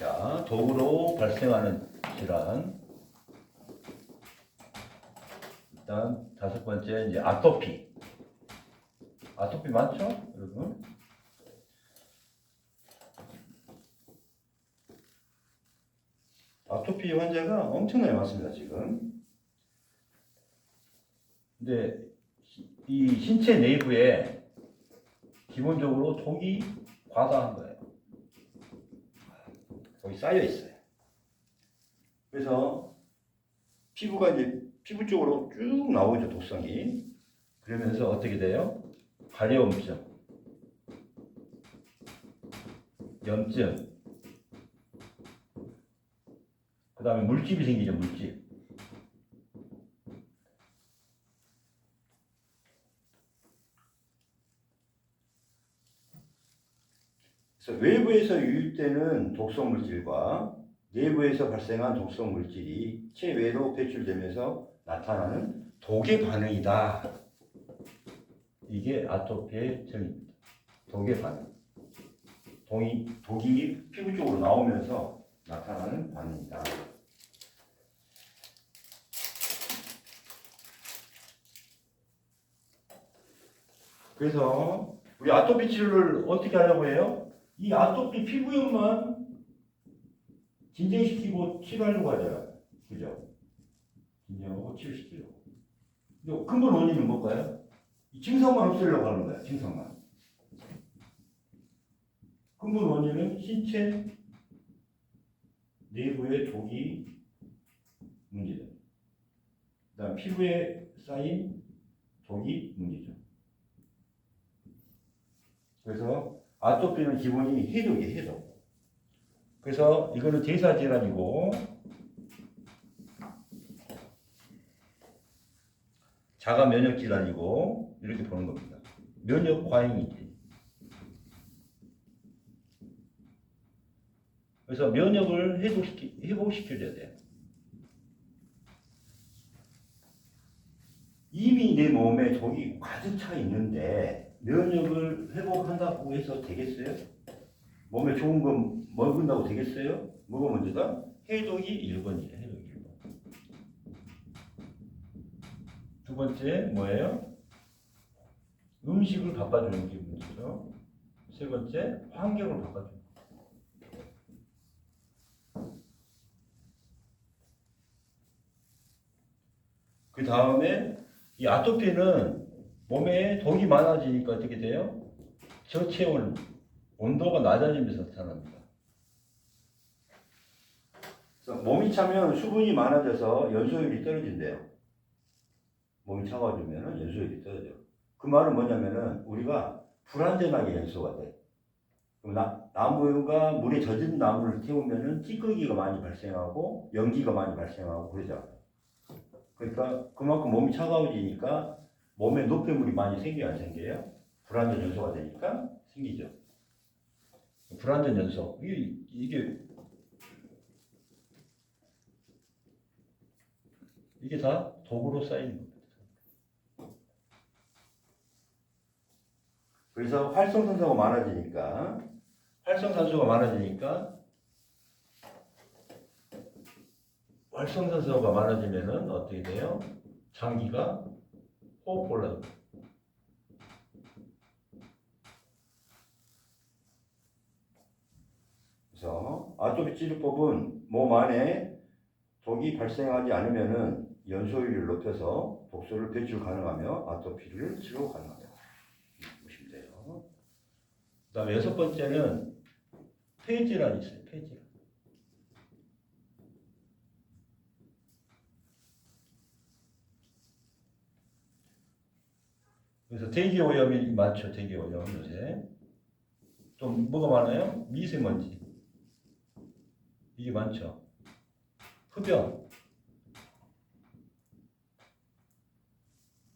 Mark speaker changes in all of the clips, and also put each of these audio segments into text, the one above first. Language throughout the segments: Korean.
Speaker 1: 자, 독으로 발생하는 질환. 일단 다섯 번째 이제 아토피. 아토피 맞죠, 여러분? 아토피 환자가 엄청나게 많습니다, 지금. 근데 이 신체 내부에 기본적으로 독이 과다한 거예요. 거기 쌓여 있어요. 그래서 피부가 이제 피부 쪽으로 쭉 나오죠 독성이. 그러면서 어떻게 돼요? 가려움증, 염증, 그 다음에 물집이 생기죠 물집. 그래서 외부에서 유입되는 독성 물질과 내부에서 발생한 독성 물질이 체외로 배출되면서 나타나는 독의 반응이다. 이게 아토피의 증입니다. 독의 반응. 독이, 독이 피부 쪽으로 나오면서 나타나는 반응이다. 그래서 우리 아토피 치료를 어떻게 하려고 해요? 이 아토피 피부염만 진정시키고 치료하려고 하잖아요. 그죠? 진정하고 치료시키려고. 근데 근본 원인은 뭘까요? 이 증상만 없애려고 하는 거야, 증상만. 근본 원인은 신체 내부의 독이 문제다. 그 다음 피부에 쌓인 독이 문제죠. 그래서 아토피는 기본이 해독이에요, 해독. 그래서 이거는 대사 질환이고 자가 면역 질환이고 이렇게 보는 겁니다. 면역 과잉이지. 그래서 면역을 회복시키, 회복시켜줘야 돼요. 이미 내 몸에 독이 가득 차 있는데 면역을 회복한다고 해서 되겠어요? 몸에 좋은 거 먹은다고 되겠어요? 뭐가 먼저다? 해독이 1번이에요. 해독이 1번. 두 번째 뭐예요? 음식을 바꿔주는 게 문제죠. 세 번째 환경을 바꿔주는 거. 그 다음에 이 아토피는 몸에 독이 많아지니까 어떻게 돼요? 저체온, 온도가 낮아지면서 나타납니다. 몸이 차면 수분이 많아져서 연소율이 떨어진대요. 몸이 차가워지면 연소율이 떨어져. 그 말은 뭐냐면은 우리가 불안전하게 연소가 돼. 나, 나무가 물에 젖은 나무를 태우면은 찌꺼기가 많이 발생하고 연기가 많이 발생하고 그러죠. 그러니까 그만큼 몸이 차가워지니까 몸에 노폐물이 많이 생겨요, 안 생겨요? 불안전 연소가 되니까 생기죠. 불안전 연소. 이게, 이게 다 독으로 쌓이는 겁니다. 그래서 활성산소가 많아지니까, 활성산소가 많아지니까, 활성산소가 많아지면은 어떻게 돼요? 장기가 호흡곤란. 그래서 아토피 치료법은 몸 안에 독이 발생하지 않으면은 연소율을 높여서 독소를 배출 가능하며 아토피를 치료 가능하다. 보시면 돼요. 그 다음에 여섯 번째는 폐질환이 있어요. 폐질환. 그래서 대기 오염이 많죠. 대기 오염 요새. 또 뭐가 많아요? 미세먼지. 이게 많죠. 흡연.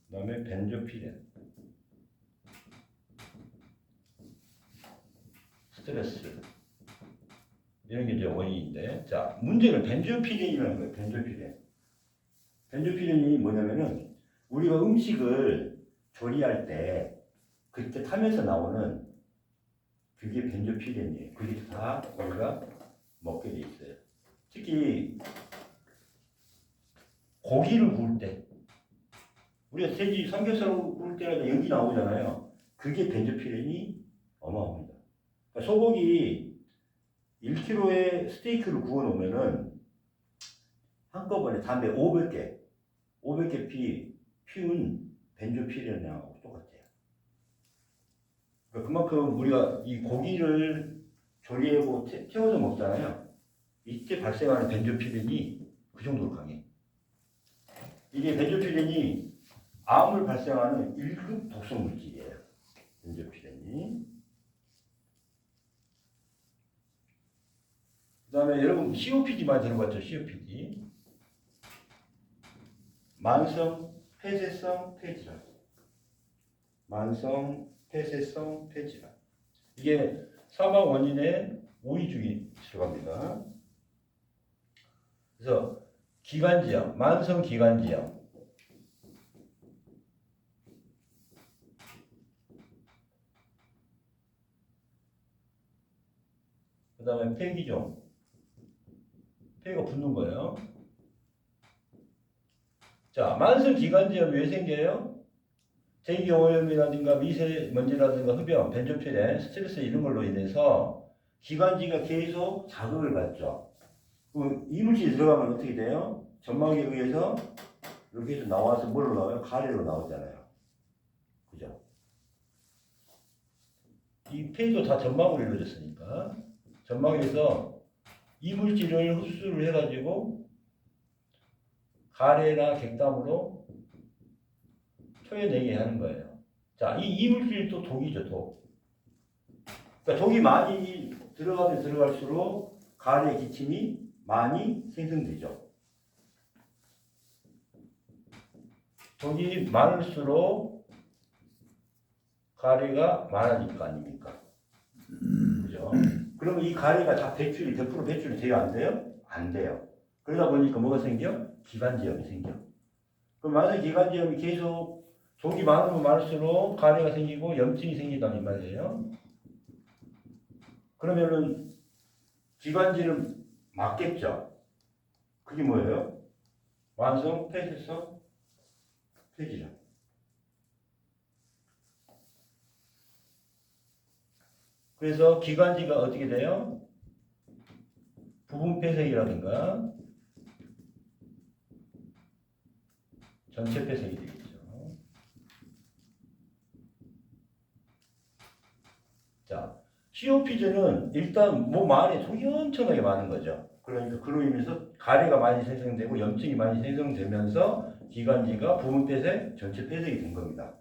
Speaker 1: 그다음에 벤조피렌. 스트레스. 이런 게 이제 원인인데, 자 문제는 벤조피렌이라는 거예요. 벤조피렌. 벤조피렌이 뭐냐면은 우리가 음식을 조리할 때 그때 타면서 나오는 그게 벤조피렌이에요. 그게 다 우리가 먹게 돼 있어요. 특히 고기를 구울 때 우리가 돼지 삼겹살 구울 때마다 연기 나오잖아요. 그게 벤조피렌이 어마어마합니다. 그러니까 소고기 1kg의 스테이크를 구워 놓으면은 한꺼번에 담배 500개, 500개 피, 피운 벤조피렌하고 똑같아요. 그러니까 그만큼 우리가 이 고기를 조리하고 태- 태워서 먹잖아요. 이때 발생하는 벤조피렌이 그 정도로 강해. 이게 벤조피렌이 암을 발생하는 1급 독성 물질이에요. 벤조피렌이. 그 다음에 여러분 COPD 많이 들어봤죠? COPD. 만성 폐쇄성 폐질환. 만성 폐쇄성 폐질환. 이게 사망 원인의 5위 중에 들어갑니다. 그래서 기관지염, 만성 기관지염. 그 다음에 폐기종. 폐가 붙는 거예요. 자, 만성 기관지염이 왜 생겨요? 대기오염이라든가 미세먼지라든가 흡연, 벤조필렌, 스트레스 이런 걸로 인해서 기관지가 계속 자극을 받죠. 이물질이 들어가면 어떻게 돼요? 점막에 의해서 이렇게 해서 나와서 뭐로 나와요? 가래로 나오잖아요. 그죠? 이 폐도 다 점막으로 이루어졌으니까 점막에서 이물질을 흡수를 해가지고 가래나 객담으로 토해내게 하는 거예요. 자, 이 이물질이 또 독이죠, 독. 그러니까 독이 많이 들어가면 들어갈수록 가래 기침이 많이 생성되죠. 독이 많을수록 가래가 많아질 거 아닙니까? 그죠? 그러면 이 가래가 다 배출이 100% 배출이 돼요, 안 돼요? 안 돼요. 그러다 보니까 뭐가 생겨? 기관지염이 생겨. 그럼 만약 기관지염이 계속 독이 많으면 많을수록 가래가 생기고 염증이 생긴다는 말이에요. 그러면은 기관지를 막겠죠. 그게 뭐예요? 완성 폐쇄성 폐질환. 그래서 기관지가 어떻게 돼요? 부분 폐색이라든가 전체 폐색이 되겠죠. 자, COPD는 일단 몸 안에 독이 엄청나게 많은 거죠. 그러니까 그로 인해서 가래가 많이 생성되고 염증이 많이 생성되면서 기관지가 부분 폐색, 전체 폐색이 된 겁니다.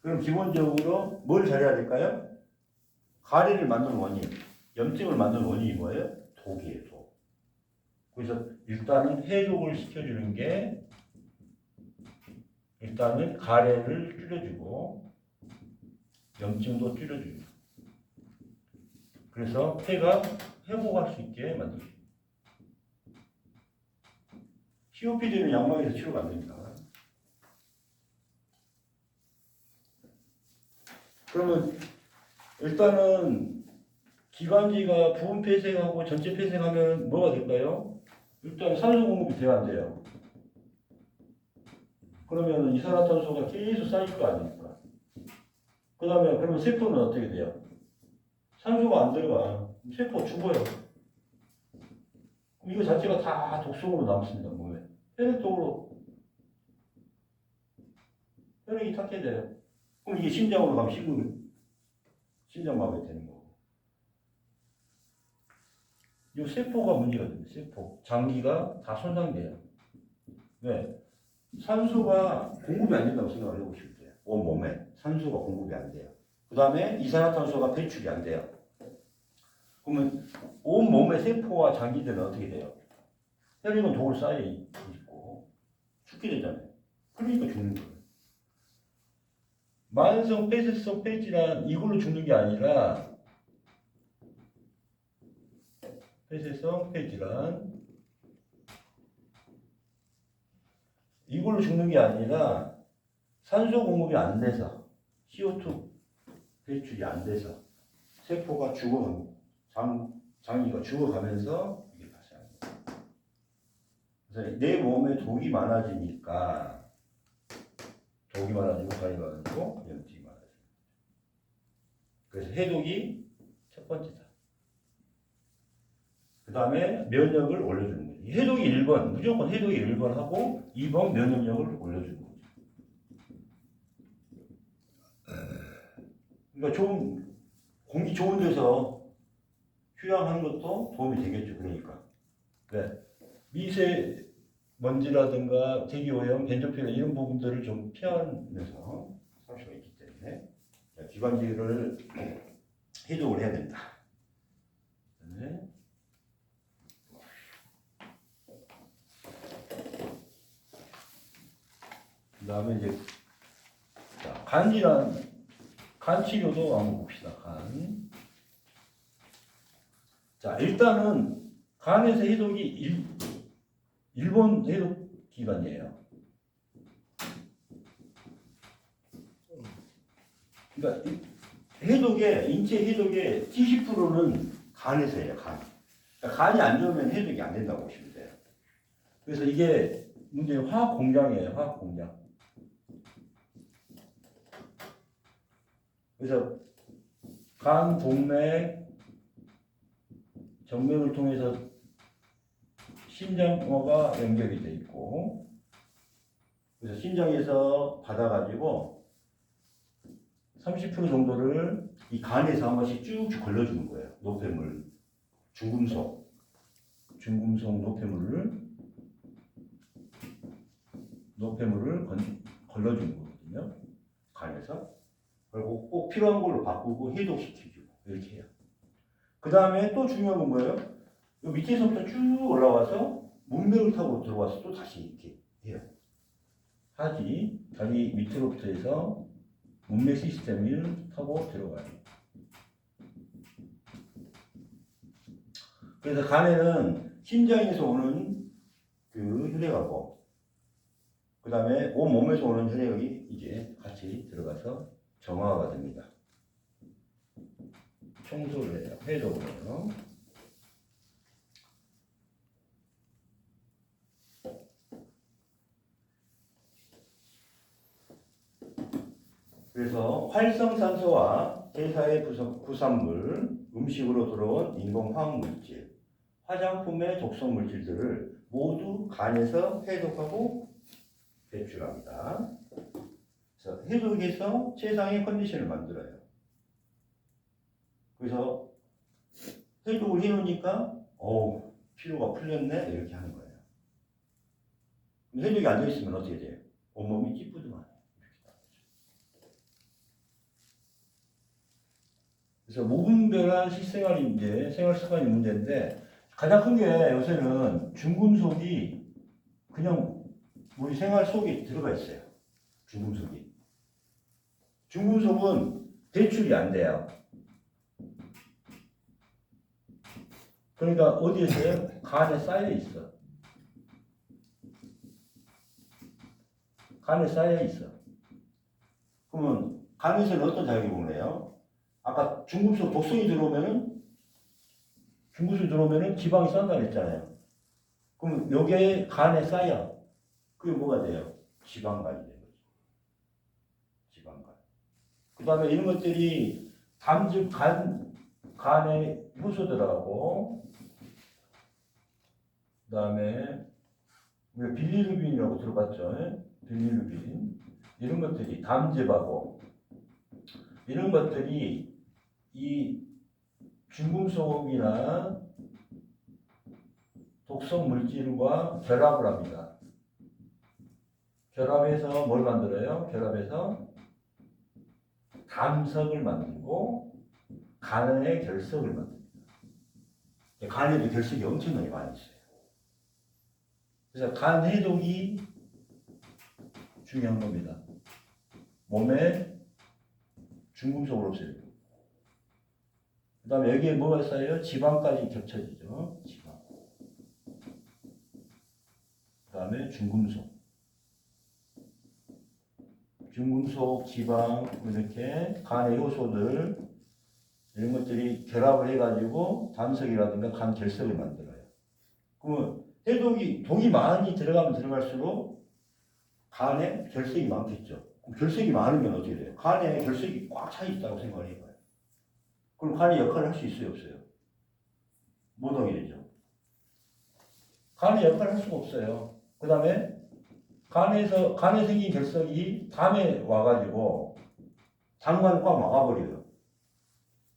Speaker 1: 그럼 기본적으로 뭘 잘해야 될까요? 가래를 만드는 원인, 염증을 만드는 원인이 뭐예요? 독이에요, 독. 그래서 일단은 해독을 시켜주는 게 일단은 가래를 줄여주고 염증도 줄여주고 그래서 폐가 회복할 수 있게 만들어줍니다. COPD는 약막에서 치료가 안 됩니다. 그러면 일단은 기관지가 부분 폐쇄하고 전체 폐쇄하면 뭐가 될까요? 일단 산소 공급이 돼야 안 돼요. 그러면 이산화탄소가 계속 쌓일 거 아닙니까? 그 다음에 그러면 세포는 어떻게 돼요? 산소가 안 들어가. 세포 죽어요. 이거 자체가 다 독성으로 남습니다, 몸에. 혈액독으로. 혈액이 탁해져요. 그럼 이게 심장으로 가면 심근, 심장마비 되는 거고. 이 세포가 문제가 됩니다, 세포. 장기가 다 손상돼요. 왜? 산소가 공급이 안 된다고 생각을 해보시면 돼요. 온 몸에. 산소가 공급이 안 돼요. 그 다음에 이산화탄소가 배출이 안 돼요. 그러면 온 몸의 세포와 장기들은 어떻게 돼요? 혈액은 독을 쌓여 있고 죽게 되잖아요. 그러니까 죽는 거예요. 만성 폐쇄성 폐질환 이걸로 죽는 게 아니라 폐쇄성 폐질환 이걸로 죽는 게 아니라 산소 공급이 안 돼서 CO2 배출이 안 돼서 세포가 죽어가고 장, 장기가 죽어가면서 그래서 내 몸에 독이 많아지니까 독이 많아지고 간이 많아지고 염증이 많아지고 그래서 해독이 첫 번째다. 그 다음에 면역을 올려주는. 해독이 1번, 무조건 해독이 1번 하고 2번 면역력을 올려주는 거죠. 그러니까 좋은, 공기 좋은 데서 휴양하는 것도 도움이 되겠죠. 그러니까. 네. 미세 먼지라든가 대기오염, 벤조피라 이런 부분들을 좀 피하면서 살 수가 있기 때문에 자, 기관지를 해독을 해야 된다. 네. 그 다음에 이제 자, 간 질환, 간 치료도 한번 봅시다. 간. 자, 일단은 간에서 해독이 일, 일본 해독 기관이에요. 그러니까 이 해독의 인체 해독의 70%는 간에서 해요. 간. 그러니까 간이 안 좋으면 해독이 안 된다고 보시면 돼요. 그래서 이게 문제 화학 공장이에요. 화학 공장. 그래서 간 동맥 정맥을 통해서 심장과 연결이 돼 있고 그래서 심장에서 받아가지고 30% 정도를 이 간에서 한 번씩 쭉쭉 걸러주는 거예요. 노폐물, 중금속, 중금속 노폐물을 노폐물을 건, 걸러주는 거거든요. 간에서 그리고 꼭 필요한 걸로 바꾸고 해독시켜주고 이렇게 해요. 그 다음에 또 중요한 건 뭐예요? 이 밑에서부터 쭉 올라와서 문맥을 타고 들어와서 또 다시 이렇게 해요. 하지 다리 밑으로부터 해서 문맥 시스템을 타고 들어가요. 그래서 간에는 심장에서 오는 그 혈액하고 그 다음에 온 몸에서 오는 혈액이 이제 같이 들어가서 정화가 됩니다. 청소를 해요. 해요. 그래서 활성산소와 부속- 부산물, 음식으로 들어온 인공화학물질, 화장품의 독성 물질들을 모두 간에서 해독하고 배출합니다. 그래서 해독해서 최상의 컨디션을 만들어요. 그래서 해독을 해놓으니까 어우 피로가 풀렸네 이렇게 하는 거예요. 해독이 안돼 있으면 어떻게 돼요? 온몸이 찌뿌둥하네. 그래서 무분별한 식생활이 이제 생활 습관이 문제인데 가장 큰 게 요새는 중금속이 그냥 우리 생활 속에 들어가 있어요. 중금속이. 중금속은 배출이 안 돼요. 그러니까 어디에 있어요? 간에 쌓여 있어. 간에 쌓여 있어. 그러면 간에서는 어떤 작용을 해요? 아까 중금속 독성이 들어오면은 중금속이 들어오면은 지방이 쌓는다 그랬잖아요. 그럼 여기에 간에 쌓여. 그게 뭐가 돼요? 지방간이 되는 거죠. 지방간. 그 다음에 이런 것들이 담즙 간, 간의 효소들하고 그 다음에 우리가 빌리루빈이라고 들어봤죠? 예? 빌리루빈. 이런 것들이 담즙하고 이런 것들이 이 중금속이나 독성 물질과 결합을 합니다. 결합해서 뭘 만들어요? 결합해서 담석을 만들고 간의 결석을 만듭니다. 간에도 결석이 엄청나게 많이 있어요. 그래서 간 해독이 중요한 겁니다. 몸에 중금속을 없애고 그 다음에 여기에 뭐가 쌓여요? 지방까지 겹쳐지죠. 지방. 그 다음에 중금속. 중금속, 지방, 이렇게 간의 요소들, 이런 것들이 결합을 해가지고 담석이라든가 간 결석을 만들어요. 그러면 해독이 독이 많이 들어가면 들어갈수록 간에 결석이 많겠죠. 결석이 많으면 어떻게 돼요? 간에 결석이 꽉 차 있다고 생각을 해봐요. 그럼 간이 역할을 할 수 있어요, 없어요? 못 하게 되죠. 간이 역할을 할 수가 없어요. 그 다음에 간에서 간에 생긴 결석이 담에 와가지고 담관을 꽉 막아버려요.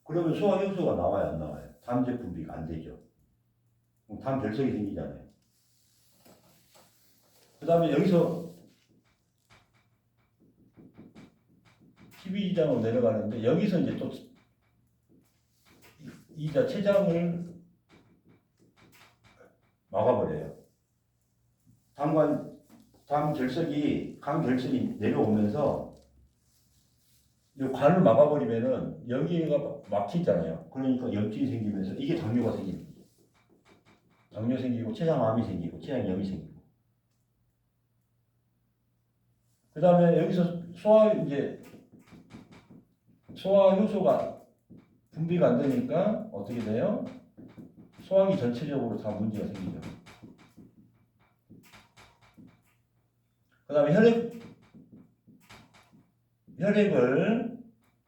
Speaker 1: 그러면 소화 효소가 나와요, 안 나와요? 담제 분비가 안 되죠. 그럼 담 결석이 생기잖아요. 그 다음에 여기서 12지장으로 내려가는데 여기서 이제 또 이자 췌장을 막아버려요. 담관 담 결석이 간 결석이 내려오면서 이 관을 막아버리면은 여기가 막히잖아요. 그러니까 염증이 생기면서 이게 당뇨가 생기는 거죠. 당뇨 생기고 췌장암이 생기고 췌장염이 생기고. 그 다음에 여기서 소화 이제 소화 효소가 분비가 안 되니까 어떻게 돼요? 소화기 전체적으로 다 문제가 생기죠. 그 다음에 혈액, 혈액을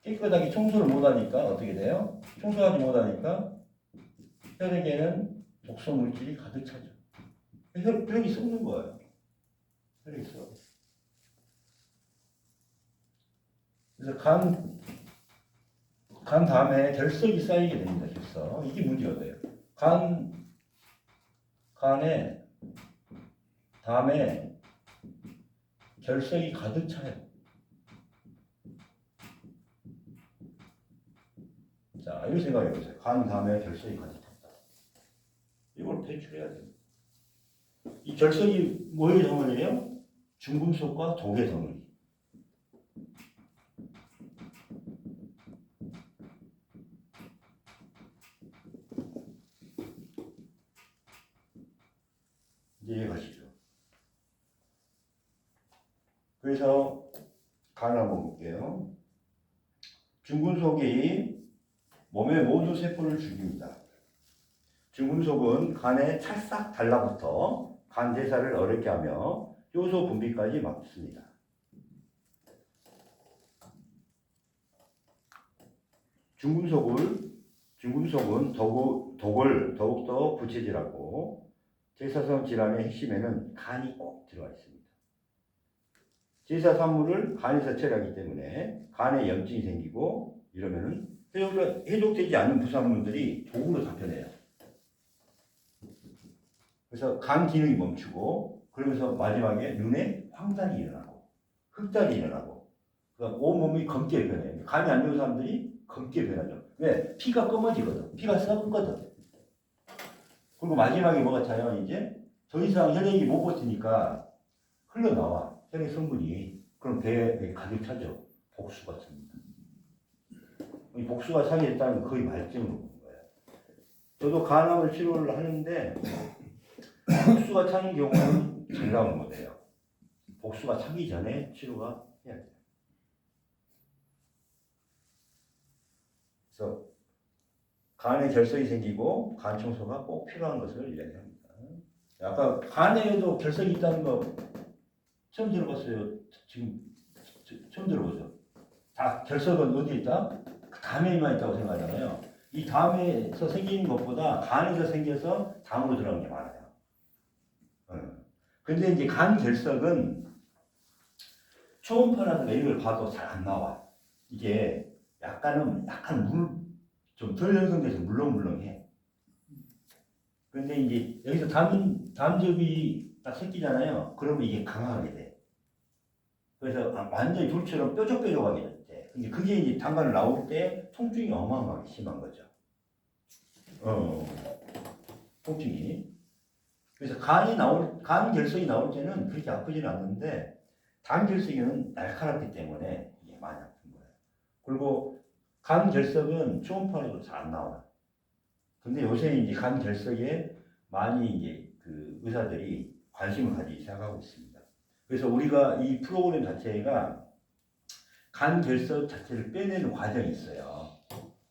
Speaker 1: 깨끗하게 청소를 못하니까 어떻게 돼요? 청소하지 못하니까 혈액에는 독성 물질이 가득 차죠. 혈, 혈액이 썩는 거예요. 혈액이 썩어. 그래서 간, 간 다음에 결석이 쌓이게 됩니다. 결석. 이게 문제가 돼요. 간, 간에 다음에 결석이 가득 차요. 자, 이거 생각해 보세요. 간 다음에 결석이 가득 찼다. 이걸 배출해야 돼요. 이 결석이 뭐의 덩어리예요? 중금속과 독의 덩어리. 이제 이해가시죠? 그래서 간을 한번 볼게요. 중금속이 몸의 모든 세포를 죽입니다. 중금속은 간에 찰싹 달라붙어 간 대사를 어렵게 하며 효소 분비까지 막습니다. 중금속을 중금속은 더구, 독을 더욱더 부채질하고 제사성 질환의 핵심에는 간이 꼭 들어가 있습니다. 제사 산물을 간에서 처리하기 때문에 간에 염증이 생기고 이러면은 해독, 해독되지 않는 부산물들이 독으로 잡혀내요. 그래서 간 기능이 멈추고 그러면서 마지막에 눈에 황달이 일어나고 흑달이 일어나고 그러니까 온몸이 검게 변해요. 간이 안 좋은 사람들이 검게 변하죠. 왜? 피가 검어지거든. 피가 썩거든. 그리고 마지막에 뭐가 차요? 이제 더 이상 혈액이 못 버티니까 흘러나와. 혈액 성분이. 그럼 배에 가득 차죠. 복수가 찹니다. 이 복수가 차게 됐다는 거의 보는 거예요. 저도 간암을 치료를 하는데 복수가 차는 경우는 잘 나오는 거예요. 복수가 차기 전에 치료가 해야 돼요. 그래서 간에 결석이 생기고 간 청소가 꼭 필요한 것을 이야기합니다. 아까 간에도 결석이 있다는 거 처음 들어봤어요. 지금 저- 처음 들어보죠. 다 결석은 어디에 있다? 그 담에만 있다고 생각하잖아요. 이 담에서 생기는 것보다 간에서 생겨서 담으로 들어가는 게 많아요. 어. 근데 이제 간 결석은 초음파라든가 이런 걸 봐도 잘 안 나와. 이게 약간은 약간 물 좀덜 형성돼서 물렁물렁해. 그런데 이제 여기서 담 담즙이 딱 생기잖아요. 그러면 이게 강하게 돼. 그래서 아, 완전히 돌처럼 뾰족뾰족하게 돼. 근데 그게 이제 당간을 나올 때 통증이 어마어마하게 심한 거죠. 어, 통증이. 그래서 간이 나올 간 결석이 나올 때는 그렇게 아프지는 않는데 단 결석은 날카롭기 때문에 이게 많이 아픈 거예요. 그리고 간 결석은 초음파로도 잘 안 나와요. 근데 요새 이제 간 결석에 많이 이제 그 의사들이 관심을 가지기 시작하고 있습니다. 그래서 우리가 이 프로그램 자체가 간 결석 자체를 빼내는 과정이 있어요.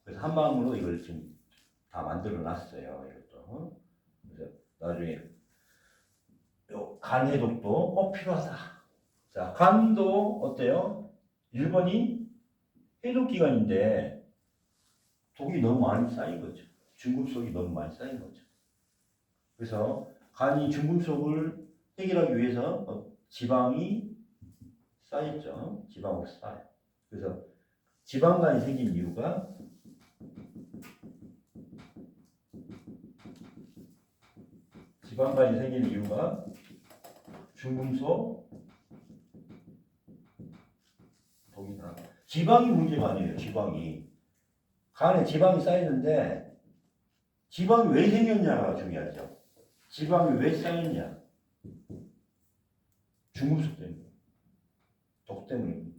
Speaker 1: 그래서 한 마음으로 이걸 지금 다 만들어 놨어요. 이것도. 그래서 나중에
Speaker 2: 간 해독도 꼭 필요하다. 자, 간도 어때요? 1번이 해독 기관인데 독이 너무 많이 쌓인 거죠. 중금속이 너무 많이 쌓인 거죠. 그래서 간이 중금속을 해결하기 위해서 어, 지방이 쌓였죠. 지방으로 쌓여. 그래서 지방간이 생긴 이유가 지방간이 생긴 이유가 중금속 독이 나. 지방이 문제가 아니에요. 지방이 간에 지방이 쌓이는데 지방이 왜 생겼냐가 중요하죠. 지방이 왜 쌓였냐? 중금속 때문에, 독 때문입